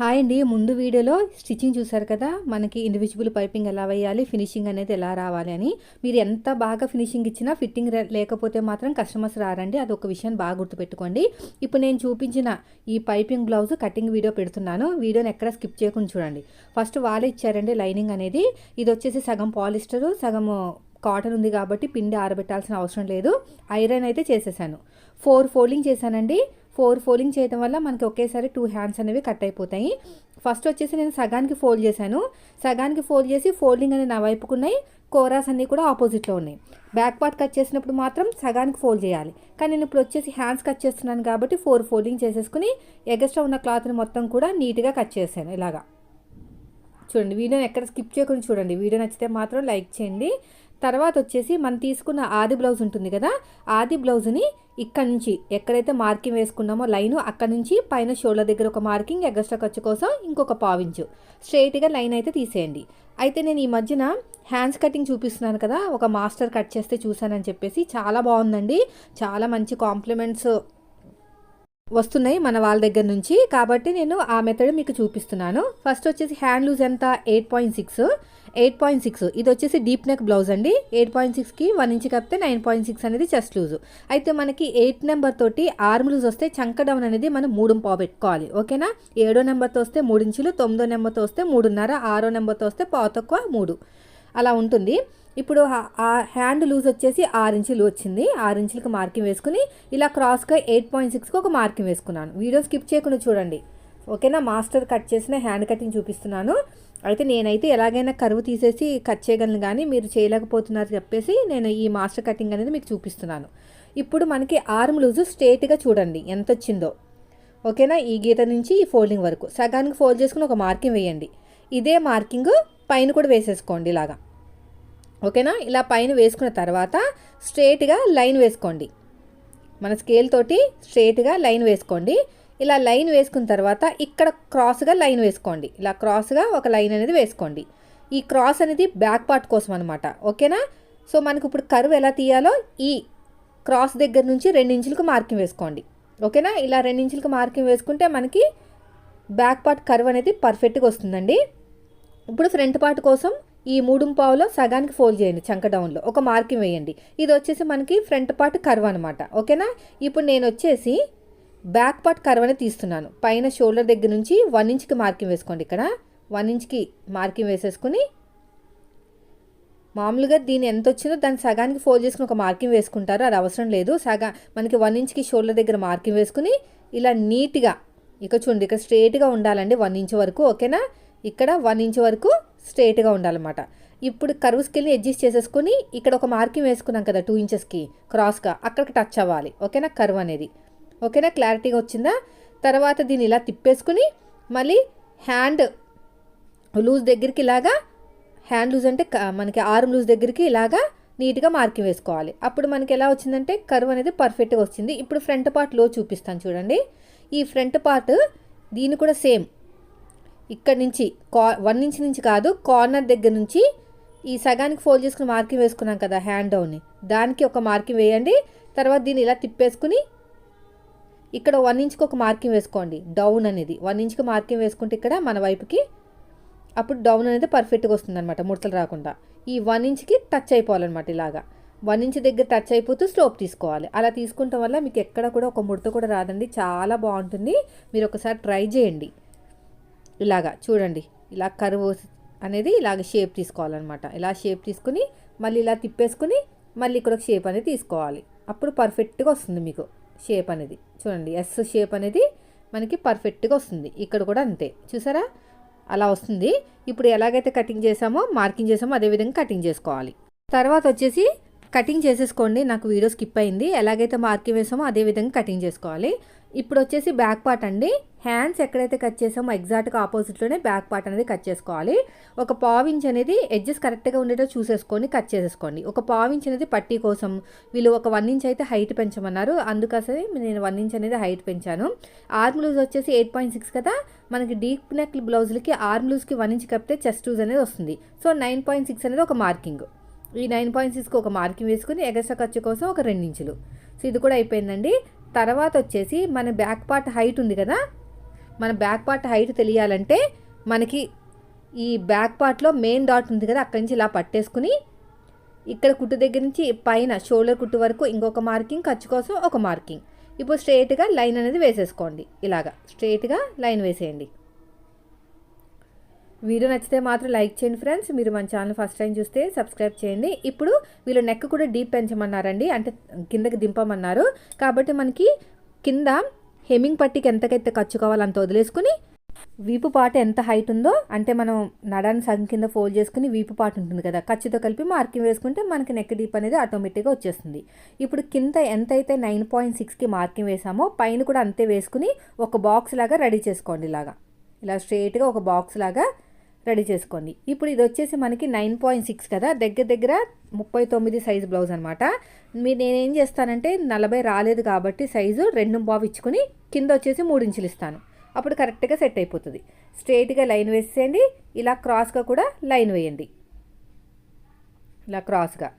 Hi అండి. ముందు వీడియోలో స్టిచ్చింగ్ చూసారు కదా మనకి ఇండివిజువల్ పైపింగ్ ఎలా వేయాలి ఫినిషింగ్ అనేది ఎలా రావాలి అని. మీరు ఎంత బాగా ఫినిషింగ్ ఇచ్చినా ఫిట్టింగ్ లేకపోతే మాత్రం కస్టమర్స్ రారండి. అది ఒక విషయాన్ని బాగా గుర్తుపెట్టుకోండి. ఇప్పుడు నేను చూపించిన ఈ పైపింగ్ బ్లౌజ్ కటింగ్ వీడియో పెడుతున్నాను. వీడియోని ఎక్కడ స్కిప్ చేయకుండా చూడండి. ఫస్ట్ వాళ్ళే ఇచ్చారండి లైనింగ్ అనేది. ఇది వచ్చేసి సగం పాలిస్టరు సగం కాటన్ ఉంది కాబట్టి పిండి ఆరబెట్టాల్సిన అవసరం లేదు. ఐరన్ అయితే చేసేసాను. ఫోర్ ఫోల్డింగ్ చేశానండి. ఫోర్ ఫోల్డింగ్ చేయడం వల్ల మనకి ఒకేసారి టూ హ్యాండ్స్ అనేవి కట్ అయిపోతాయి. ఫస్ట్ వచ్చేసి నేను సగానికి ఫోల్డ్ చేశాను. సగానికి ఫోల్డ్ చేసి ఫోల్డింగ్ అనేది నా వైపుకున్నాయి కోరాస్ అన్నీ కూడా ఆపోజిట్లో ఉన్నాయి. బ్యాక్ పార్ట్ కట్ చేసినప్పుడు మాత్రం సగానికి ఫోల్డ్ చేయాలి. కానీ నేను ఇప్పుడు వచ్చేసి హ్యాండ్స్ కట్ చేస్తున్నాను కాబట్టి ఫోర్ ఫోల్డింగ్ చేసేసుకుని ఎగస్ట్రా ఉన్న క్లాత్ని మొత్తం కూడా నీట్గా కట్ చేశాను ఇలాగా. చూడండి వీడియోని ఎక్కడ స్కిప్ చేయకుండా చూడండి. వీడియో నచ్చితే మాత్రం లైక్ చేయండి. తర్వాత వచ్చేసి మనం తీసుకున్న ఆది బ్లౌజ్ ఉంటుంది కదా ఆది బ్లౌజ్ని ఇక్కడ నుంచి ఎక్కడైతే మార్కింగ్ వేసుకున్నామో లైన్ అక్కడ నుంచి పైన షోల్డర్ దగ్గర ఒక మార్కింగ్ ఎగస్ట్రా ఖర్చు కోసం ఇంకొక పావించు స్ట్రైట్గా లైన్ అయితే తీసేయండి. అయితే నేను ఈ మధ్యన హ్యాండ్స్ కటింగ్ చూపిస్తున్నాను కదా ఒక మాస్టర్ కట్ చేస్తే చూశానని చెప్పేసి చాలా బాగుందండి. చాలా మంచి కాంప్లిమెంట్స్ వస్తున్నాయి మన వాళ్ళ దగ్గర నుంచి. కాబట్టి నేను ఆ మెథడ్ మీకు చూపిస్తున్నాను. ఫస్ట్ వచ్చేసి హ్యాండ్ లూజ్ ఎంత? Eight point six eight point six ఇది వచ్చేసి డీప్ నెక్ బ్లౌజ్ అండి. ఎయిట్ పాయింట్ సిక్స్కి వన్ ఇంచ్ కప్పితే నైన్ పాయింట్ సిక్స్ అనేది చెస్ట్ లూజ్ అయితే మనకి ఎయిట్ నెంబర్ తోటి ఆర్మ్ లూజ్ వస్తే చంక డౌన్ అనేది మనం మూడు పావు పెట్టుకోవాలి. ఓకేనా ఏడో నెంబర్తో వస్తే మూడు ఇంచులు తొమ్మిదో నెంబర్తో వస్తే మూడున్నర ఆరో నెంబర్తో వస్తే పావు తక్కువ మూడు. అలా ఉంటుంది. ఇప్పుడు ఆ- హ్యాండ్ లూజ్ వచ్చేసి ఆరు ఇంచులు వచ్చింది. ఆరు ఇంచులకు మార్కింగ్ వేసుకుని ఇలా క్రాస్గా ఎయిట్ పాయింట్ సిక్స్కి ఒక మార్కింగ్ వేసుకున్నాను. వీడియో స్కిప్ చేయకుండా చూడండి. ఓకేనా? మాస్టర్ కట్ చేసిన హ్యాండ్ కటింగ్ చూపిస్తున్నాను. అయితే నేనైతే ఎలాగైనా కరువు తీసేసి కట్ చేయగలను కానీ మీరు చేయలేకపోతున్నారు చెప్పేసి నేను ఈ మాస్టర్ కటింగ్ అనేది మీకు చూపిస్తున్నాను. ఇప్పుడు మనకి ఆర్మ్ లూజు స్ట్రేట్గా చూడండి. ఎంత వచ్చిందో. ఓకేనా? ఈ గీత నుంచి ఈ ఫోల్డింగ్ వరకు. సగానికి ఫోల్డ్ చేసుకుని ఒక మార్కింగ్ వేయండి. ఇదే మార్కింగ్ పైన కూడా వేసేసుకోండి ఇలాగా. ఓకేనా? ఇలా పైన వేసుకున్న తర్వాత స్ట్రేట్గా లైన్ వేసుకోండి. మన స్కేల్ తోటి స్ట్రేట్గా లైన్ వేసుకోండి. ఇలా లైన్ వేసుకున్న తర్వాత ఇక్కడ క్రాస్గా లైన్ వేసుకోండి. ఇలా క్రాస్గా ఒక లైన్ అనేది వేసుకోండి. ఈ క్రాస్ అనేది బ్యాక్ పార్ట్ కోసం అనమాట ఓకేనా? సో మనకు ఇప్పుడు కర్వ్ ఎలా తీయాలో ఈ క్రాస్ దగ్గర నుంచి రెండించులకు మార్కింగ్ వేసుకోండి. ఓకేనా? ఇలా రెండు ఇంచులకు మార్కింగ్ వేసుకుంటే మనకి బ్యాక్ పార్ట్ కర్వ్ అనేది పర్ఫెక్ట్గా వస్తుందండి. ఇప్పుడు ఫ్రంట్ పార్ట్ కోసం ఈ మూడు పావులో సగానికి ఫోల్డ్ చేయండి చంక డౌన్లో ఒక మార్కింగ్ వేయండి. ఇది వచ్చేసి మనకి ఫ్రంట్ పార్ట్ కర్వ్ అనమాట ఓకేనా? ఇప్పుడు నేను వచ్చేసి బ్యాక్ పార్ట్ కర్వ్ అనేది తీస్తున్నాను. పైన షోల్డర్ దగ్గర నుంచి వన్ ఇంచ్కి మార్కింగ్ వేసుకోండి ఇక్కడ. వన్ ఇంచ్కి మార్కింగ్ వేసేసుకుని మామూలుగా దీని ఎంత వచ్చిందో దాన్ని సగానికి ఫోల్డ్ చేసుకుని ఒక మార్కింగ్ వేసుకుంటారు. అది అవసరం లేదు. సగా మనకి వన్ ఇంచ్కి షోల్డర్ దగ్గర మార్కింగ్ వేసుకుని ఇలా నీట్గా ఇక చూడండి ఇక్కడ స్ట్రేట్గా ఉండాలండి వన్ ఇంచ్ వరకు. ఓకేనా? ఇక్కడ వన్ ఇంచ్ వరకు స్ట్రేట్గా ఉండాలన్నమాట. ఇప్పుడు కర్వ్ స్కిల్ని అడ్జస్ట్ చేసేసుకుని ఇక్కడ ఒక మార్కింగ్ వేసుకున్నాం కదా టూ ఇంచెస్కి క్రాస్గా అక్కడికి టచ్ అవ్వాలి. ఓకేనా? కర్వ్ అనేది. ఓకేనా? క్లారిటీగా వచ్చిందా? తర్వాత దీన్ని ఇలా తిప్పేసుకుని మళ్ళీ హ్యాండ్ లూజ్ దగ్గరికి ఇలాగా హ్యాండ్ లూజ్ అంటే మనకి ఆర్మ్ లూజ్ దగ్గరికి ఇలాగా నీట్గా మార్కింగ్ వేసుకోవాలి. అప్పుడు మనకి ఎలా వచ్చిందంటే కర్వ్ అనేది పర్ఫెక్ట్గా వచ్చింది. ఇప్పుడు ఫ్రంట్ పార్ట్లో చూపిస్తాను చూడండి. ఈ ఫ్రంట్ పార్ట్ దీన్ని కూడా సేమ్ ఇక్కడ నుంచి కా వన్ ఇంచ్ నుంచి కాదు కార్నర్ దగ్గర నుంచి ఈ సగానికి ఫోల్డ్ చేసుకుని మార్కింగ్ వేసుకున్నాం కదా హ్యాండ్ డౌన్ని దానికి ఒక మార్కింగ్ వేయండి తర్వాత దీన్ని ఇలా తిప్పేసుకుని ఇక్కడ వన్ ఇంచ్కి ఒక మార్కింగ్ వేసుకోండి. డౌన్ అనేది. వన్ ఇంచ్కి మార్కింగ్ వేసుకుంటే ఇక్కడ మన వైపుకి అప్పుడు డౌన్ అనేది పర్ఫెక్ట్గా వస్తుంది అనమాట ముడతలు రాకుండా. ఈ వన్ ఇంచ్కి టచ్ అయిపోవాలన్నమాట ఇలాగా. వన్ ఇంచ్ దగ్గర టచ్ అయిపోతూ స్లోప్ తీసుకోవాలి. అలా తీసుకుంటాం వల్ల మీకు ఎక్కడ కూడా ఒక ముడత కూడా రాదండి. చాలా బాగుంటుంది. మీరు ఒకసారి ట్రై చేయండి. ఇలాగా చూడండి ఇలా కరువు అనేది ఇలాగ షేప్ తీసుకోవాలన్నమాట. ఇలా షేప్ తీసుకుని మళ్ళీ ఇలా తిప్పేసుకుని మళ్ళీ ఇక్కడ ఒక షేప్ అనేది తీసుకోవాలి. అప్పుడు పర్ఫెక్ట్గా వస్తుంది మీకు షేప్ అనేది. చూడండి ఎస్ షేప్ అనేది మనకి పర్ఫెక్ట్గా వస్తుంది. ఇక్కడ కూడా అంతే. చూసారా? అలా వస్తుంది. ఇప్పుడు ఎలాగైతే కటింగ్ చేసామో మార్కింగ్ చేసామో అదే విధంగా కటింగ్ చేసుకోవాలి. తర్వాత వచ్చేసి కటింగ్ చేసేసుకోండి. నాకు వీడియో స్కిప్ అయింది. ఎలాగైతే మార్కింగ్ వేసామో అదే విధంగా కటింగ్ చేసుకోవాలి. ఇప్పుడు వచ్చేసి బ్యాక్ పార్ట్ అండి. హ్యాండ్స్ ఎక్కడైతే కట్ చేసామో ఎగ్జాక్ట్గా ఆపోజిట్లోనే బ్యాక్ పార్ట్ అనేది కట్ చేసుకోవాలి. ఒక పావించ్ అనేది ఎడ్జెస్ కరెక్ట్గా ఉండేటో చూసేసుకొని కట్ చేసేసుకోండి. ఒక పావించ్ అనేది పట్టీ కోసం వీళ్ళు ఒక వన్ ఇంచ్ అయితే హైట్ పెంచమన్నారు. అందుకోసమే నేను వన్ ఇంచ్ అనేది హైట్ పెంచాను. ఆర్మ్ లూజ్ వచ్చేసి ఎయిట్ పాయింట్ సిక్స్ కదా మనకి డీప్ నెక్ బ్లౌజులకి ఆర్మ్ లూజ్కి వన్ ఇంచ్ కప్పితే చెస్ట్ లూజ్ అనేది వస్తుంది. సో నైన్ పాయింట్ సిక్స్ అనేది ఒక మార్కింగ్. ఈ నైన్ పాయింట్ సిక్స్కి ఒక మార్కింగ్ వేసుకుని ఎగస్ట్రా ఖర్చు కోసం ఒక ఇంచులు. సో ఇది కూడా అయిపోయిందండి. తర్వాత వచ్చేసి మన బ్యాక్ పార్ట్ హైట్ ఉంది కదా మన బ్యాక్ పార్ట్ హైట్ తెలియాలంటే మనకి ఈ బ్యాక్ పార్ట్లో మెయిన్ డాట్ ఉంది కదా అక్కడి నుంచి ఇలా పట్టేసుకుని ఇక్కడ కుట్టు దగ్గర నుంచి పైన షోల్డర్ కుట్టు వరకు ఇంకొక మార్కింగ్ ఖర్చు కోసం ఒక మార్కింగ్. ఇప్పుడు స్ట్రైట్గా లైన్ అనేది వేసేసుకోండి. ఇలాగా స్ట్రైట్గా లైన్ వేసేయండి. వీడియో నచ్చితే మాత్రం లైక్ చేయండి ఫ్రెండ్స్. మీరు మన ఛానల్ ఫస్ట్ టైం చూస్తే సబ్స్క్రైబ్ చేయండి. ఇప్పుడు వీళ్ళు నెక్ కూడా డీప్ పెంచమన్నారండి. అంటే కిందకి దింపమన్నారు. కాబట్టి మనకి కింద హెమ్మింగ్ పట్టికి ఎంతకైతే ఖర్చు కావాలో అంత వదిలేసుకుని వీపు పాట ఎంత హైట్ ఉందో అంటే మనం నడాన్ని సగం కింద ఫోల్డ్ చేసుకుని వీపు పాట ఉంటుంది కదా ఖర్చుతో కలిపి మార్కింగ్ వేసుకుంటే మనకి నెక్ డీప్ అనేది ఆటోమేటిక్గా వచ్చేస్తుంది. ఇప్పుడు కింద ఎంతైతే నైన్ పాయింట్ సిక్స్కి మార్కింగ్ వేసామో పైన కూడా అంతే వేసుకుని ఒక బాక్స్ లాగా రెడీ చేసుకోండి ఇలాగా. ఇలా స్ట్రేట్గా ఒక బాక్స్ లాగా రెడీ చేసుకోండి. ఇప్పుడు ఇది వచ్చేసి మనకి నైన్ పాయింట్ సిక్స్ కదా? దగ్గర దగ్గర ముప్పై తొమ్మిది సైజు బ్లౌజ్ అనమాట మీరు నేనేం చేస్తానంటే నలభై రాలేదు కాబట్టి సైజు రెండు బాబు ఇచ్చుకుని కింద వచ్చేసి మూడు ఇంచులు ఇస్తాను. అప్పుడు కరెక్ట్గా సెట్ అయిపోతుంది. స్ట్రైట్గా లైన్ వేసేయండి. ఇలా క్రాస్గా కూడా లైన్ వేయండి. ఇలా క్రాస్గా.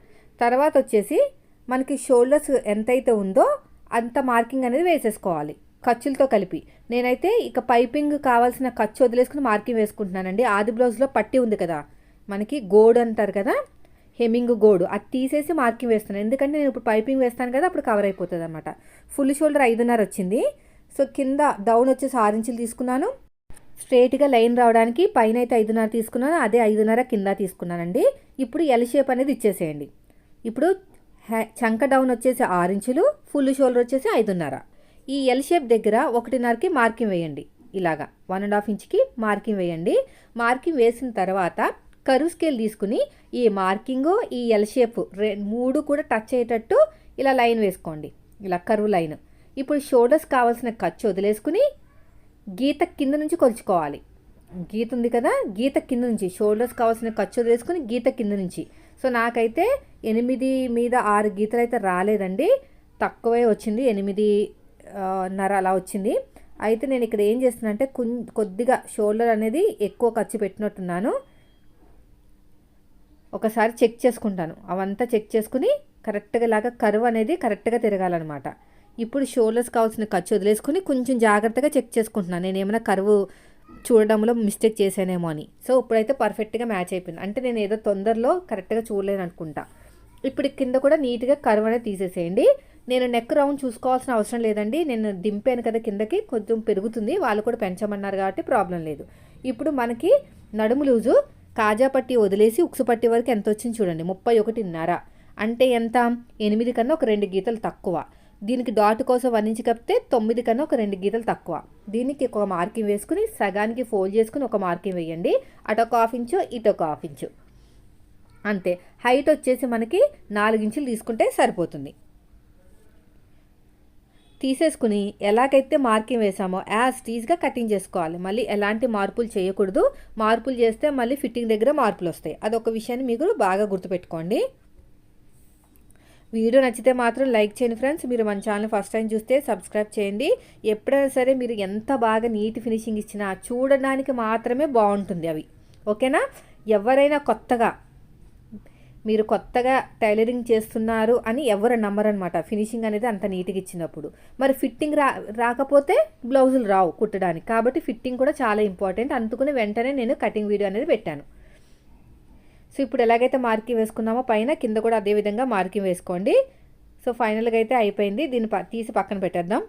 తర్వాత వచ్చేసి మనకి షోల్డర్స్ ఎంతైతే ఉందో అంత మార్కింగ్ అనేది వేసేసుకోవాలి. ఖర్చులతో కలిపి. నేనైతే ఇక పైపింగ్ కావాల్సిన ఖర్చు వదిలేసుకుని మార్కింగ్ వేసుకుంటున్నానండి. ఆది బ్లౌజ్లో పట్టి ఉంది కదా. మనకి గోడ్ అంటారు కదా. హెమ్మింగ్ గోడు. అది తీసేసి మార్కింగ్ వేస్తున్నాను. ఎందుకంటే నేను ఇప్పుడు పైపింగ్ వేస్తాను కదా అప్పుడు కవర్ అయిపోతుంది అనమాట ఫుల్ షోల్డర్ ఐదున్నర వచ్చింది. సో కింద డౌన్ వచ్చేసి ఆరు ఇంచులు తీసుకున్నాను. స్ట్రేట్గా లైన్ రావడానికి పైన అయితే ఐదున్నర తీసుకున్నాను. అదే ఐదున్నర కింద తీసుకున్నానండి. ఇప్పుడు ఎల్ షేప్ అనేది ఇచ్చేసేయండి. ఇప్పుడు చంక డౌన్ వచ్చేసి ఆరు ఇంచులు ఫుల్ షోల్డర్ వచ్చేసి ఐదున్నర. ఈ ఎల్ షేప్ దగ్గర ఒకటిన్నరకి మార్కింగ్ వేయండి. ఇలాగా వన్ అండ్ హాఫ్ ఇంచ్కి మార్కింగ్ వేయండి. మార్కింగ్ వేసిన తర్వాత కరువు స్కేల్ తీసుకుని ఈ మార్కింగు ఈ ఎల్ షేప్ రె మూడు కూడా టచ్ అయ్యేటట్టు ఇలా లైన్ వేసుకోండి. ఇలా కరువు లైన్ ఇప్పుడు షోల్డర్స్ కావాల్సిన ఖర్చు వదిలేసుకుని గీత కింద నుంచి కొలుచుకోవాలి. గీత ఉంది కదా గీత కింద నుంచి. షోల్డర్స్ కావాల్సిన ఖర్చు వదిలేసుకుని గీత కింద నుంచి. సో నాకైతే ఎనిమిది మీద ఆరు గీతలు అయితే రాలేదండి. తక్కువే వచ్చింది. ఎనిమిది నర అలా వచ్చింది. అయితే నేను ఇక్కడ ఏం చేస్తున్నా అంటే కొద్దిగా షోల్డర్ అనేది ఎక్కువ ఖర్చు పెట్టినట్టున్నాను. ఒకసారి చెక్ చేసుకుంటాను. అవంతా చెక్ చేసుకుని కరెక్ట్గా లాగా కరువు అనేది కరెక్ట్గా తిరగాలన్నమాట. ఇప్పుడు షోల్డర్స్ కావాల్సిన ఖర్చు వదిలేసుకుని కొంచెం జాగ్రత్తగా చెక్ చేసుకుంటున్నాను. నేను ఏమైనా కరువు చూడడంలో మిస్టేక్ చేశానేమో అని. సో ఇప్పుడైతే పర్ఫెక్ట్గా మ్యాచ్ అయిపోయింది. అంటే నేను ఏదో తొందరలో కరెక్ట్గా చూడలేను అనుకుంటా ఇప్పుడు కింద కూడా నీట్గా కరువు అనేది తీసేసేయండి. నేను నెక్ రౌండ్ చూసుకోవాల్సిన అవసరం లేదండి. నేను దింపాను కదా కిందకి కొంచెం పెరుగుతుంది. వాళ్ళు కూడా పెంచమన్నారు కాబట్టి ప్రాబ్లం లేదు. ఇప్పుడు మనకి నడుము లూజు కాజా పట్టి వదిలేసి ఉక్సు పట్టి వరకు ఎంత వచ్చింది చూడండి. ముప్పై ఒకటిన్నర. అంటే ఎంత? ఎనిమిది కన్నా ఒక రెండు గీతలు తక్కువ. దీనికి డాట్ కోసం వన్ ఇంచ్ కప్పితే తొమ్మిది కన్నా ఒక రెండు గీతలు తక్కువ. దీనికి ఒక మార్కింగ్ వేసుకుని సగానికి ఫోల్డ్ చేసుకుని ఒక మార్కింగ్ వేయండి. అటు ఒక హాఫ్ ఇంచు ఇటు ఒక హాఫ్ ఇంచు అంతే. హైట్ వచ్చేసి మనకి నాలుగు ఇంచులు తీసుకుంటే సరిపోతుంది. తీసేసుకుని ఎలాగైతే మార్కింగ్ వేసామో యాజ్ టీజ్గా కటింగ్ చేసుకోవాలి. మళ్ళీ ఎలాంటి మార్పులు చేయకూడదు. మార్పులు చేస్తే మళ్ళీ ఫిట్టింగ్ దగ్గర మార్పులు వస్తాయి. అదొక విషయాన్ని మీకు బాగా గుర్తుపెట్టుకోండి. వీడియో నచ్చితే మాత్రం లైక్ చేయండి ఫ్రెండ్స్. మీరు మన ఛానల్ ఫస్ట్ టైం చూస్తే సబ్స్క్రైబ్ చేయండి. ఎప్పుడైనా సరే మీరు ఎంత బాగా నీట్ ఫినిషింగ్ ఇచ్చినా చూడడానికి మాత్రమే బాగుంటుంది అవి. ఓకేనా? ఎవరైనా కొత్తగా మీరు కొత్తగా టైలరింగ్ చేస్తున్నారు అని ఎవరు నమ్మరనమాట ఫినిషింగ్ అనేది అంత నీట్గా ఇచ్చినప్పుడు. మరి ఫిట్టింగ్ రా రాకపోతే బ్లౌజులు రావు కుట్టడానికి. కాబట్టి ఫిట్టింగ్ కూడా చాలా ఇంపార్టెంట్. అందుకుని వెంటనే నేను కటింగ్ వీడియో అనేది పెట్టాను. సో ఇప్పుడు ఎలాగైతే మార్కింగ్ వేసుకున్నామో పైన కింద కూడా అదే విధంగా మార్కింగ్ వేసుకోండి. సో ఫైనల్గా అయితే అయిపోయింది. దీన్ని తీసి పక్కన పెట్టేద్దాం.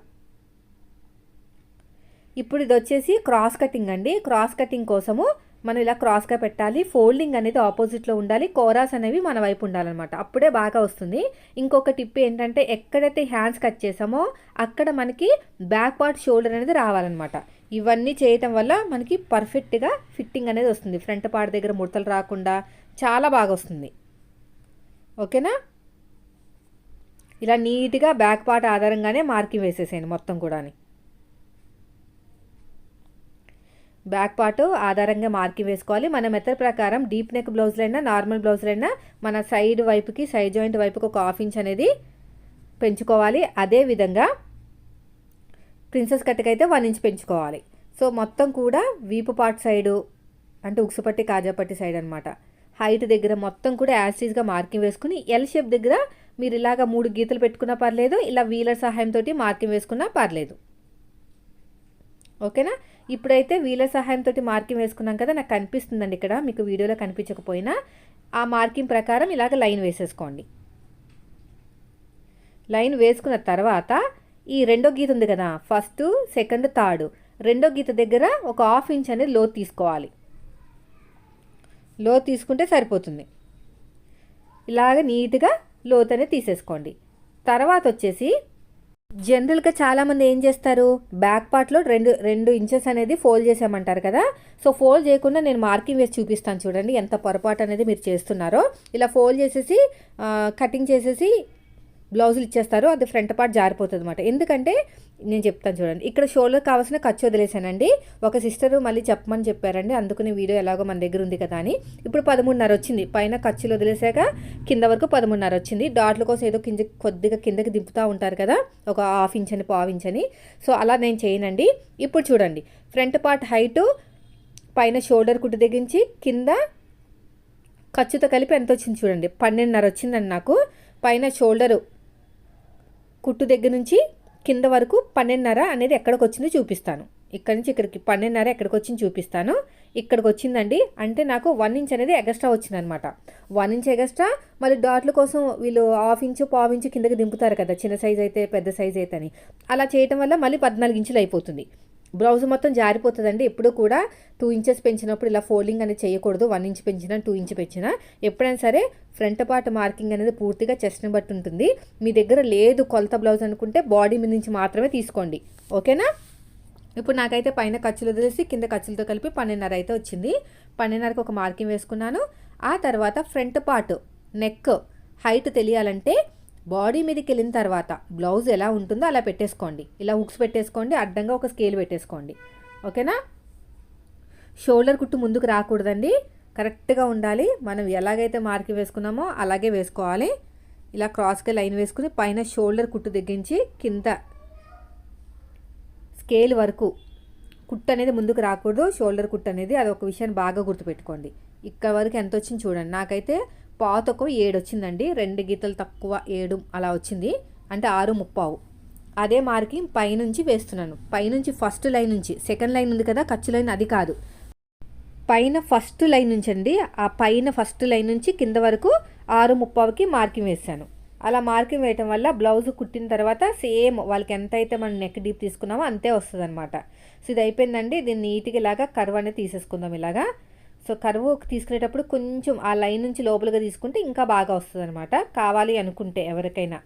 ఇప్పుడు ఇది వచ్చేసి క్రాస్ కటింగ్ అండి. క్రాస్ కటింగ్ కోసము మనం ఇలా క్రాస్గా పెట్టాలి ఫోల్డింగ్ అనేది ఆపోజిట్లో ఉండాలి కోరాస్ అనేవి మన వైపు ఉండాలన్నమాట. అప్పుడే బాగా వస్తుంది. ఇంకొక టిప్ ఏంటంటే ఎక్కడైతే హ్యాండ్స్ కట్ చేసామో అక్కడ మనకి బ్యాక్ పార్ట్ షోల్డర్ అనేది రావాలన్నమాట. ఇవన్నీ చేయటం వల్ల మనకి పర్ఫెక్ట్గా ఫిట్టింగ్ అనేది వస్తుంది. ఫ్రంట్ పార్ట్ దగ్గర ముడతలు రాకుండా చాలా బాగా వస్తుంది. ఓకేనా? ఇలా నీట్గా బ్యాక్ పార్ట్ ఆధారంగానే మార్కింగ్ వేసేసాను మొత్తం కూడా బ్యాక్ పార్ట్ ఆధారంగా మార్కింగ్ వేసుకోవాలి. మన మెథడ్ ప్రకారం డీప్ నెక్ బ్లౌజ్లైనా నార్మల్ బ్లౌజ్లైనా మన సైడ్ వైపుకి సైడ్ జాయింట్ వైపుకి ఒక హాఫ్ ఇంచ్ అనేది పెంచుకోవాలి. అదేవిధంగా ప్రిన్సెస్ కట్టుకైతే వన్ ఇంచ్ పెంచుకోవాలి. సో మొత్తం కూడా వీపు పార్ట్ సైడు అంటే ఉక్సుపట్టి కాజాపట్టి సైడ్ అనమాట హైట్ దగ్గర మొత్తం కూడా యాసిడ్గా మార్కింగ్ వేసుకుని ఎల్ షేప్ దగ్గర మీరు ఇలాగ మూడు గీతలు పెట్టుకున్నా పర్లేదు ఇలా వీలర్ సహాయంతో మార్కింగ్ వేసుకున్నా పర్లేదు. ఓకేనా? ఇప్పుడైతే వీళ్ళ సహాయంతో మార్కింగ్ వేసుకున్నాం కదా నాకు కనిపిస్తుందండి ఇక్కడ మీకు వీడియోలో కనిపించకపోయినా. ఆ మార్కింగ్ ప్రకారం ఇలాగ లైన్ వేసేసుకోండి. లైన్ వేసుకున్న తర్వాత ఈ రెండో గీత ఉంది కదా ఫస్ట్ సెకండ్ థర్డ్. రెండో గీత దగ్గర ఒక హాఫ్ ఇంచ్ అనేది లో తీసుకోవాలి. లో తీసుకుంటే సరిపోతుంది. ఇలాగ నీట్గా లోతనే అనేది తీసేసుకోండి. తర్వాత వచ్చేసి జనరల్గా చాలామంది ఏం చేస్తారు? బ్యాక్ పార్ట్లో రెండు రెండు ఇంచెస్ అనేది ఫోల్డ్ చేసామంటారు కదా? సో ఫోల్డ్ చేయకుండా నేను మార్కింగ్ వేసి చూపిస్తాను చూడండి ఎంత పొరపాటు అనేది మీరు చేస్తున్నారో. ఇలా ఫోల్డ్ చేసేసి కటింగ్ చేసేసి బ్లౌజులు ఇచ్చేస్తారు అది ఫ్రంట్ పార్ట్ జారిపోతుంది అనమాట ఎందుకంటే నేను చెప్తాను చూడండి ఇక్కడ షోల్డర్ కావాల్సిన ఖర్చు వదిలేశానండి. ఒక సిస్టర్ మళ్ళీ చెప్పమని చెప్పారండి అందుకునే వీడియో ఎలాగో మన దగ్గర ఉంది కదా అని. ఇప్పుడు పదమూడున్నర వచ్చింది పైన ఖర్చులు వదిలేసాక కింద వరకు పదమూడున్నర వచ్చింది. డాట్ల కోసం ఏదో కింద కొద్దిగా కిందకి దింపుతూ ఉంటారు కదా ఒక హాఫ్ ఇంచ్ అని పావు ఇంచ్ అని. సో అలా నేను చేయనండి. ఇప్పుడు చూడండి ఫ్రంట్ పార్ట్ హైటు పైన షోల్డర్ కుట్టు తెగించి కింద ఖర్చుతో కలిపి ఎంత వచ్చింది చూడండి పన్నెండున్నర వచ్చిందండి నాకు. పైన షోల్డరు కుట్టు దగ్గర నుంచి కింద వరకు పన్నెండున్నర అనేది ఎక్కడికి వచ్చిందో చూపిస్తాను. ఇక్కడ నుంచి ఇక్కడికి పన్నెండున్నర ఎక్కడికి వచ్చింది చూపిస్తాను. ఇక్కడికి వచ్చిందండి అంటే నాకు వన్ ఇంచ్ అనేది ఎగస్ట్రా వచ్చిందనమాట. వన్ ఇంచ్ ఎగస్ట్రా మళ్ళీ డాట్ల కోసం వీళ్ళు హాఫ్ ఇంచు పావు ఇంచు కిందకి దింపుతారు కదా చిన్న సైజ్ అయితే పెద్ద సైజ్ అయితే అని. అలా చేయటం వల్ల మళ్ళీ పద్నాలుగు ఇంచులు అయిపోతుంది. బ్లౌజ్ మొత్తం జారిపోతుందండి. ఎప్పుడు కూడా టూ ఇంచెస్ పెంచినప్పుడు ఇలా ఫోల్డింగ్ అనేది చేయకూడదు. వన్ ఇంచ్ పెంచినా టూ ఇంచ్ పెంచినా. ఎప్పుడైనా సరే ఫ్రంట్ పార్ట్ మార్కింగ్ అనేది పూర్తిగా చెస్ట్ని బట్టి ఉంటుంది. మీ దగ్గర లేదు కొలత బ్లౌజ్ అనుకుంటే బాడీ మీద నుంచి మాత్రమే తీసుకోండి. ఓకేనా? ఇప్పుడు నాకైతే పైన ఖర్చులు తెలిసి కింద ఖర్చులతో కలిపి పన్నెండున్నర అయితే వచ్చింది. పన్నెండున్నరకు ఒక మార్కింగ్ వేసుకున్నాను. ఆ తర్వాత ఫ్రంట్ పార్ట్ నెక్ హైట్ తెలియాలంటే బాడీ మీదకి వెళ్ళిన తర్వాత బ్లౌజ్ ఎలా ఉంటుందో అలా పెట్టేసుకోండి. ఇలా హుక్స్ పెట్టేసుకోండి అడ్డంగా ఒక స్కేల్ పెట్టేసుకోండి. ఓకేనా? షోల్డర్ కుట్టు ముందుకు రాకూడదండి. కరెక్ట్గా ఉండాలి. మనం ఎలాగైతే మార్కి వేసుకున్నామో అలాగే వేసుకోవాలి. ఇలా క్రాస్గా లైన్ వేసుకుని పైన షోల్డర్ కుట్టు దిగించి కింద స్కేల్ వరకు కుట్టు అనేది ముందుకు రాకూడదు. షోల్డర్ కుట్టు అనేది అది ఒక విషయాన్ని బాగా గుర్తుపెట్టుకోండి. ఇక్కడ వరకు ఎంత వచ్చింది చూడండి. నాకైతే పాతకు తక్కువ ఏడు వచ్చిందండి రెండు గీతలు తక్కువ ఏడు అలా వచ్చింది. అంటే ఆరు ముప్పావు. అదే మార్కింగ్ పైనుంచి వేస్తున్నాను. పైనుంచి ఫస్ట్ లైన్ నుంచి. సెకండ్ లైన్ ఉంది కదా ఖర్చు లైన్ అది కాదు. పైన ఫస్ట్ లైన్ నుంచి అండి ఆ పైన ఫస్ట్ లైన్ నుంచి కింద వరకు ఆరు ముప్పావుకి మార్కింగ్ వేసాను అలా మార్కింగ్ వేయటం వల్ల బ్లౌజ్ కుట్టిన తర్వాత సేమ్ వాళ్ళకి ఎంత అయితే మనం నెక్ డీప్ తీసుకున్నామో అంతే వస్తుంది అనమాట సో ఇది అయిపోయిందండి. దీన్ని నీట్గా ఇలాగా కర్వ్ అనేది తీసేసుకుందాం ఇలాగా. సో కరువు తీసుకునేటప్పుడు కొంచెం ఆ లైన్ నుంచి లోపలగా తీసుకుంటే ఇంకా బాగా వస్తుంది అనమాట కావాలి అనుకుంటే ఎవరికైనా.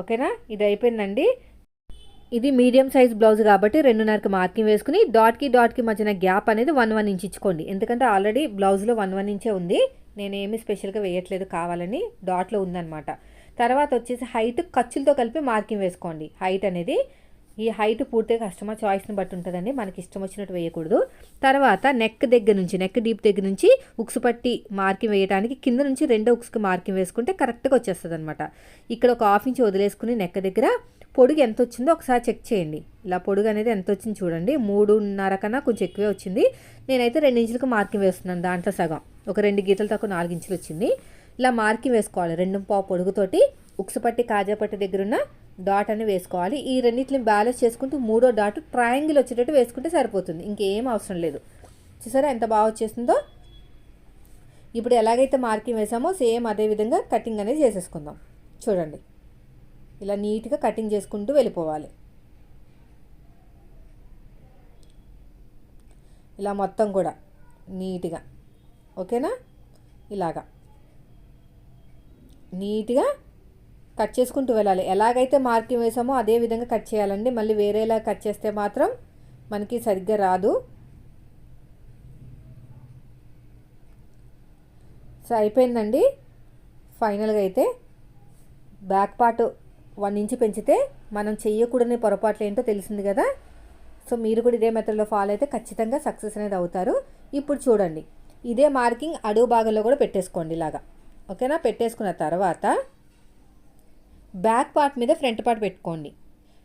ఓకేనా? ఇది అయిపోయిందండి. ఇది మీడియం సైజ్ బ్లౌజ్ కాబట్టి రెండున్నరకి మార్కింగ్ వేసుకుని డాట్కి డాట్కి మధ్యన గ్యాప్ అనేది వన్ వన్ ఇంచ్ ఇచ్చుకోండి. ఎందుకంటే ఆల్రెడీ బ్లౌజ్లో వన్ వన్ ఇంచే ఉంది. నేనేమి స్పెషల్గా వేయట్లేదు కావాలని డాట్లో ఉందనమాట తర్వాత వచ్చేసి హైట్ ఖర్చులతో కలిపి మార్కింగ్ వేసుకోండి. హైట్ అనేది ఈ హైట్ పూర్తిగా కస్టమర్ చాయిస్ని బట్టి ఉంటుందండి. మనకి ఇష్టం వచ్చినట్టు వేయకూడదు. తర్వాత నెక్ దగ్గర నుంచి నెక్ డీప్ దగ్గర నుంచి ఉక్స్ పట్టి మార్కింగ్ వేయడానికి కింద నుంచి రెండో ఉక్స్కి మార్కింగ్ వేసుకుంటే కరెక్ట్గా వచ్చేస్తుంది అనమాట ఇక్కడ ఒక హాఫ్ ఇంచ్ వదిలేసుకుని నెక్ దగ్గర పొడుగు ఎంత వచ్చిందో ఒకసారి చెక్ చేయండి. ఇలా పొడుగు అనేది ఎంత వచ్చింది చూడండి. మూడున్నర కన్నా కొంచెం ఎక్కువే వచ్చింది. నేనైతే రెండు ఇంచులకు మార్కింగ్ వేస్తున్నాను దాంట్లో సగం. ఒక రెండు గీతలు తక్కువ నాలుగు ఇంచులు వచ్చింది. ఇలా మార్కింగ్ వేసుకోవాలి. రెండు పావు పొడుగుతోటి ఉక్సుపట్టి పట్టి దగ్గరున్న దగ్గర ఉన్న డాట్ అని వేసుకోవాలి. ఈ రెండింటిని బ్యాలెన్స్ చేసుకుంటూ మూడో డాట్ ట్రయాంగిల్ వచ్చేటట్టు వేసుకుంటే సరిపోతుంది. ఇంకేం అవసరం లేదు. చూసారా ఎంత బాగా వచ్చేస్తుందో? ఇప్పుడు ఎలాగైతే మార్కింగ్ వేసామో సేమ్ అదే విధంగా కటింగ్ అనేది చేసేసుకుందాం. చూడండి. ఇలా నీట్గా కటింగ్ చేసుకుంటూ వెళ్ళిపోవాలి. ఇలా మొత్తం కూడా నీట్గా ఓకేనా? ఇలాగా. నీట్గా కట్ చేసుకుంటూ వెళ్ళాలి. ఎలాగైతే మార్కింగ్ వేసామో అదే విధంగా కట్ చేయాలండి. మళ్ళీ వేరేలా కట్ చేస్తే మాత్రం మనకి సరిగ్గా రాదు. సో అయిపోయిందండి ఫైనల్గా అయితే బ్యాక్ పార్ట్ వన్ ఇంచ్ పెంచితే మనం చెయ్యకూడని పొరపాట్లు ఏంటో తెలిసింది కదా. సో మీరు కూడా ఇదే మెథడ్లో ఫాలో అయితే ఖచ్చితంగా సక్సెస్ అనేది అవుతారు. ఇప్పుడు చూడండి. ఇదే మార్కింగ్ అడుగు భాగంలో కూడా పెట్టేసుకోండి ఇలాగా. ఓకేనా? పెట్టేసుకున్న తర్వాత బ్యాక్ పార్ట్ మీద ఫ్రంట్ పార్ట్ పెట్టుకోండి.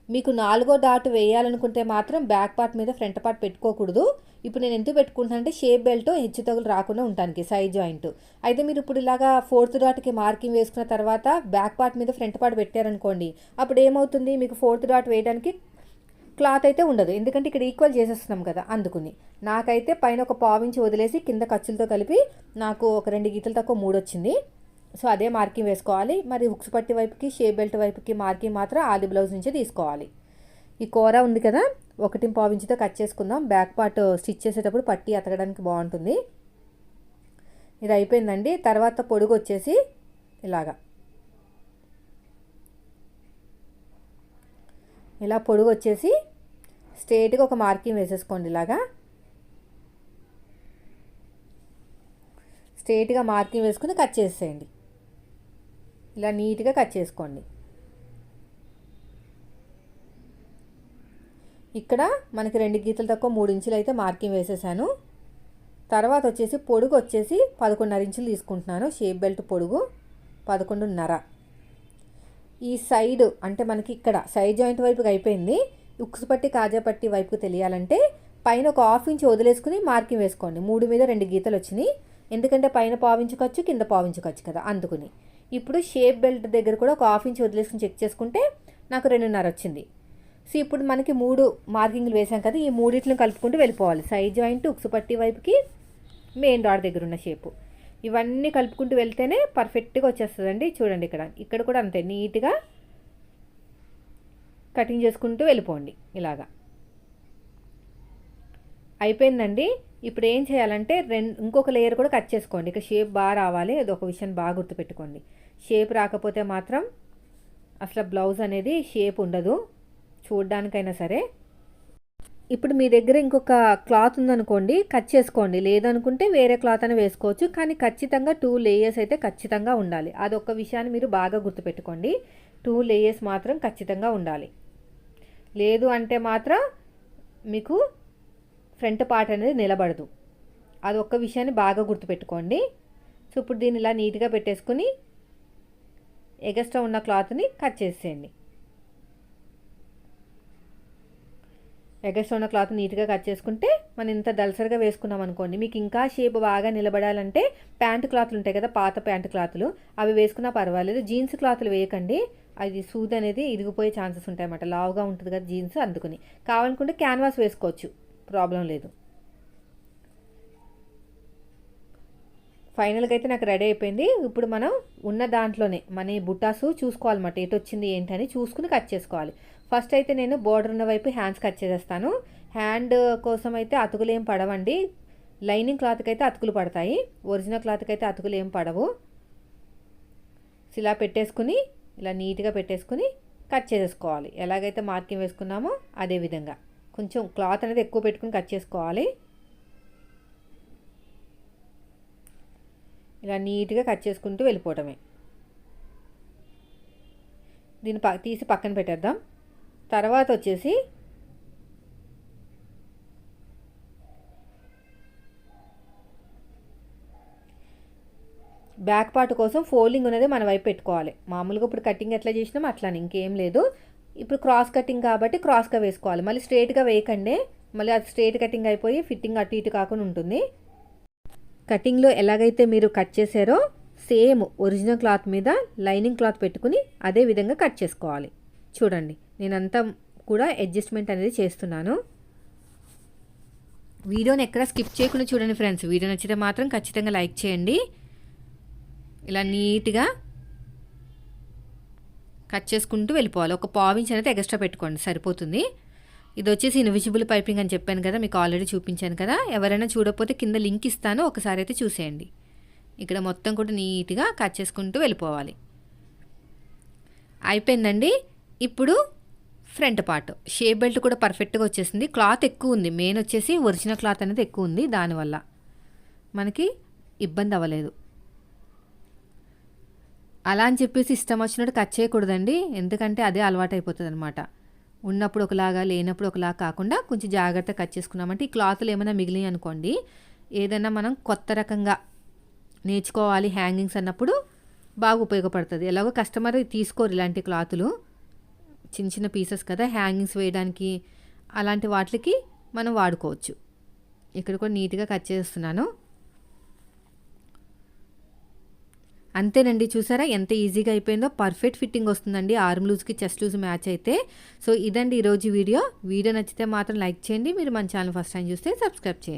మీకు నాలుగో డాట్ వేయాలనుకుంటే మాత్రం బ్యాక్ పార్ట్ మీద ఫ్రంట్ పార్ట్ పెట్టుకోకూడదు. ఇప్పుడు నేను ఎందుకు పెట్టుకుంటానంటే షేప్ బెల్ట్ హెచ్చు తగులు రాకుండా ఉంటానికి సైజ్ జాయింట్. అయితే మీరు ఇప్పుడు ఇలాగా ఫోర్త్ డాట్కి మార్కింగ్ వేసుకున్న తర్వాత బ్యాక్ పార్ట్ మీద ఫ్రంట్ పార్ట్ పెట్టారనుకోండి అప్పుడు ఏమవుతుంది? మీకు ఫోర్త్ డాట్ వేయడానికి క్లాత్ అయితే ఉండదు. ఎందుకంటే ఇక్కడ ఈక్వల్ చేసేస్తున్నాం కదా అందుకుని. నాకైతే పైన ఒక పావించి వదిలేసి కింద ఖర్చులతో కలిపి నాకు ఒక రెండు గీతలు తక్కువ మూడు వచ్చింది సో అదే మార్కింగ్ వేసుకోవాలి. మరి హుక్స్ పట్టి వైపుకి షే బెల్ట్ వైపుకి మార్కింగ్ మాత్రం ఆది బ్లౌజ్ నుంచే తీసుకోవాలి. ఈ కూర ఉంది కదా ఒకటి పావించితో కట్ చేసుకుందాం. బ్యాక్ పార్ట్ స్టిచ్ చేసేటప్పుడు పట్టి అతకడానికి బాగుంటుంది. ఇది అయిపోయిందండి. తర్వాత పొడుగు వచ్చేసి ఇలాగా. ఇలా పొడుగు వచ్చేసి స్ట్రేట్గా ఒక మార్కింగ్ వేసేసుకోండి ఇలాగా. స్ట్రేట్గా మార్కింగ్ వేసుకుని కట్ చేసేయండి. ఇలా నీట్గా కట్ చేసుకోండి. ఇక్కడ మనకి రెండు గీతలు తక్కువ మూడు ఇంచులు అయితే మార్కింగ్ వేసేసాను. తర్వాత వచ్చేసి పొడుగు వచ్చేసి పదకొండున్నర ఇంచులు తీసుకుంటున్నాను. షేప్ బెల్ట్ పొడుగు పదకొండున్నర. ఈ సైడ్ అంటే మనకి ఇక్కడ సైడ్ జాయింట్ వైపుకి అయిపోయింది. ఉక్సు పట్టి కాజా పట్టి వైపుకి తెలియాలంటే పైన ఒక హాఫ్ ఇంచ్ వదిలేసుకుని మార్కింగ్ వేసుకోండి. మూడు మీద రెండు గీతలు వచ్చినాయి. ఎందుకంటే పైన పావించుకోవచ్చు కింద పావించుకోవచ్చు కదా అందుకుని. ఇప్పుడు షేప్ బెల్ట్ దగ్గర కూడా ఒక హాఫ్ ఇంచ్ వదిలేసుకుని చెక్ చేసుకుంటే నాకు రెండున్నర వచ్చింది. సో ఇప్పుడు మనకి మూడు మార్కింగ్లు వేసాం కదా ఈ మూడిట్లను కలుపుకుంటూ వెళ్ళిపోవాలి. సైడ్ జాయింట్ ఉక్సు పట్టి వైపుకి మెయిన్ డాట్ దగ్గర ఉన్న షేపు ఇవన్నీ కలుపుకుంటూ వెళ్తేనే పర్ఫెక్ట్గా వచ్చేస్తుందండి. చూడండి ఇక్కడ ఇక్కడ కూడా అంతే నీట్గా కటింగ్ చేసుకుంటూ వెళ్ళిపోండి ఇలాగా. అయిపోయిందండి. ఇప్పుడు ఏం చేయాలంటే రెండు ఇంకొక లేయర్ కూడా కట్ చేసుకోండి. ఇక షేప్ బాగా రావాలి అది ఒక విషయం బాగా గుర్తుపెట్టుకోండి. షేప్ రాకపోతే మాత్రం అసలు బ్లౌజ్ అనేది షేప్ ఉండదు. చూడ్డానికైనా సరే. ఇప్పుడు మీ దగ్గర ఇంకొక క్లాత్ ఉందనుకోండి కట్ చేసుకోండి. లేదనుకుంటే వేరే క్లాత్ అని వేసుకోవచ్చు. కానీ ఖచ్చితంగా టూ లేయర్స్ అయితే ఖచ్చితంగా ఉండాలి. అదొక విషయాన్ని మీరు బాగా గుర్తుపెట్టుకోండి. టూ లేయర్స్ మాత్రం ఖచ్చితంగా ఉండాలి. లేదు అంటే మాత్రం మీకు ఫ్రంట్ పార్ట్ అనేది నిలబడదు. అది ఒక్క విషయాన్ని బాగా గుర్తుపెట్టుకోండి. సో ఇప్పుడు దీన్ని ఇలా నీట్గా పెట్టేసుకుని ఎగస్ట్రా ఉన్న క్లాత్ని కట్ చేసేయండి. ఎగస్ట్రా ఉన్న క్లాత్ నీట్గా కట్ చేసుకుంటే మనం ఇంత దలసరిగా వేసుకున్నాం అనుకోండి మీకు ఇంకా షేప్ బాగా నిలబడాలంటే ప్యాంట్ క్లాత్లు ఉంటాయి కదా పాత ప్యాంట్ క్లాత్లు అవి వేసుకున్నా పర్వాలేదు. జీన్స్ క్లాత్లు వేయకండి. అది సూది అనేది ఇరిగిపోయే ఛాన్సెస్ ఉంటాయి అన్నమాట లావుగా ఉంటుంది కదా జీన్స్ అందుకుని. కావాలనుకుంటే క్యాన్వాస్ వేసుకోవచ్చు. ప్రాబ్లం లేదు. ఫైనల్గా అయితే నాకు రెడీ అయిపోయింది. ఇప్పుడు మనం ఉన్న దాంట్లోనే మన ఈ బుట్టాసు చూసుకోవాలన్నమాట. ఎటు వచ్చింది ఏంటని చూసుకుని కట్ చేసుకోవాలి. ఫస్ట్ అయితే నేను బోర్డర్ ఉన్న వైపు హ్యాండ్స్ కట్ చేసేస్తాను. హ్యాండ్ కోసం అయితే అతుకులు ఏం పడవండి. లైనింగ్ క్లాత్కి అయితే అతుకులు పడతాయి. ఒరిజినల్ క్లాత్కి అయితే అతుకులు ఏం పడవు. ఇలా పెట్టేసుకుని ఇలా నీట్గా పెట్టేసుకుని కట్ చేసేసుకోవాలి. ఎలాగైతే మార్కింగ్ వేసుకున్నామో అదే విధంగా. కొంచెం క్లాత్ అనేది ఎక్కువ పెట్టుకుని కట్ చేసుకోవాలి. ఇలా నీట్గా కట్ చేసుకుంటూ వెళ్ళిపోవటమే. దీన్ని ప తీసి పక్కన పెట్టేద్దాం. తర్వాత వచ్చేసి బ్యాక్ పార్ట్ కోసం ఫోల్డింగ్ అనేది మన వైపు పెట్టుకోవాలి. మామూలుగా ఇప్పుడు కటింగ్ ఎట్లా చేసినాం అట్లా ఇంకేం లేదు. ఇప్పుడు క్రాస్ కటింగ్ కాబట్టి క్రాస్గా వేసుకోవాలి. మళ్ళీ స్ట్రేట్గా వేయకండి మళ్ళీ అది స్ట్రేట్ కటింగ్ అయిపోయి ఫిట్టింగ్ అటు ఇటు కాకుండా ఉంటుంది. కటింగ్లో ఎలాగైతే మీరు కట్ చేశారో సేమ్ ఒరిజినల్ క్లాత్ మీద లైనింగ్ క్లాత్ పెట్టుకుని అదే విధంగా కట్ చేసుకోవాలి. చూడండి నేనంతా కూడా అడ్జస్ట్మెంట్ అనేది చేస్తున్నాను. వీడియోని ఎక్కడ స్కిప్ చేయకుండా చూడండి ఫ్రెండ్స్. వీడియో నచ్చితే మాత్రం ఖచ్చితంగా లైక్ చేయండి. ఇలా నీట్గా కట్ చేసుకుంటూ వెళ్ళిపోవాలి. ఒక పావించి అనేది ఎక్స్ట్రా పెట్టుకోండి సరిపోతుంది. ఇది వచ్చేసి ఇన్విజిబుల్ పైపింగ్ అని చెప్పాను కదా మీకు ఆల్రెడీ చూపించాను కదా. ఎవరైనా చూడకపోతే కింద లింక్ ఇస్తాను ఒకసారి అయితే చూసేయండి. ఇక్కడ మొత్తం కూడా నీట్గా కట్ చేసుకుంటూ వెళ్ళిపోవాలి. అయిపోయిందండి. ఇప్పుడు ఫ్రంట్ పార్ట్ షేప్ బెల్ట్ కూడా పర్ఫెక్ట్గా వచ్చేసింది. క్లాత్ ఎక్కువ ఉంది. మెయిన్ వచ్చేసి ఒరిజినల్ క్లాత్ అనేది ఎక్కువ ఉంది దానివల్ల. మనకి ఇబ్బంది అవ్వలేదు. అలా అని చెప్పేసి ఇష్టం వచ్చినట్టు కట్ చేయకూడదండి. ఎందుకంటే అదే అలవాటు అయిపోతుంది అనమాట ఉన్నప్పుడు ఒకలాగా లేనప్పుడు ఒకలాగా కాకుండా కొంచెం జాగ్రత్త కట్ చేసుకున్నామంటే ఈ క్లాత్లు ఏమైనా మిగిలినాయి అనుకోండి ఏదైనా మనం కొత్త రకంగా నేర్చుకోవాలి హ్యాంగింగ్స్ అన్నప్పుడు బాగా ఉపయోగపడుతుంది. ఎలాగో కస్టమర్ తీసుకోరు ఇలాంటి క్లాతులు. చిన్న చిన్న పీసెస్ కదా హ్యాంగింగ్స్ వేయడానికి అలాంటి వాటికి మనం వాడుకోవచ్చు. ఇక్కడ కూడా నీట్గా కట్ చేస్తున్నాను. అంతేనండి. చూసారా? ఎంత ఈజీగా అయిపోయిందో. పర్ఫెక్ట్ ఫిట్టింగ్ వస్తుందండి. ఆర్మ్ లూజ్కి చెస్ట్ లూజ్ మ్యాచ్ అయితే. సో ఇదండి ఈరోజు వీడియో. వీడియో నచ్చితే మాత్రం లైక్ చేయండి. మీరు మన ఛానల్ ఫస్ట్ టైం చూస్తే సబ్స్క్రైబ్ చేయండి.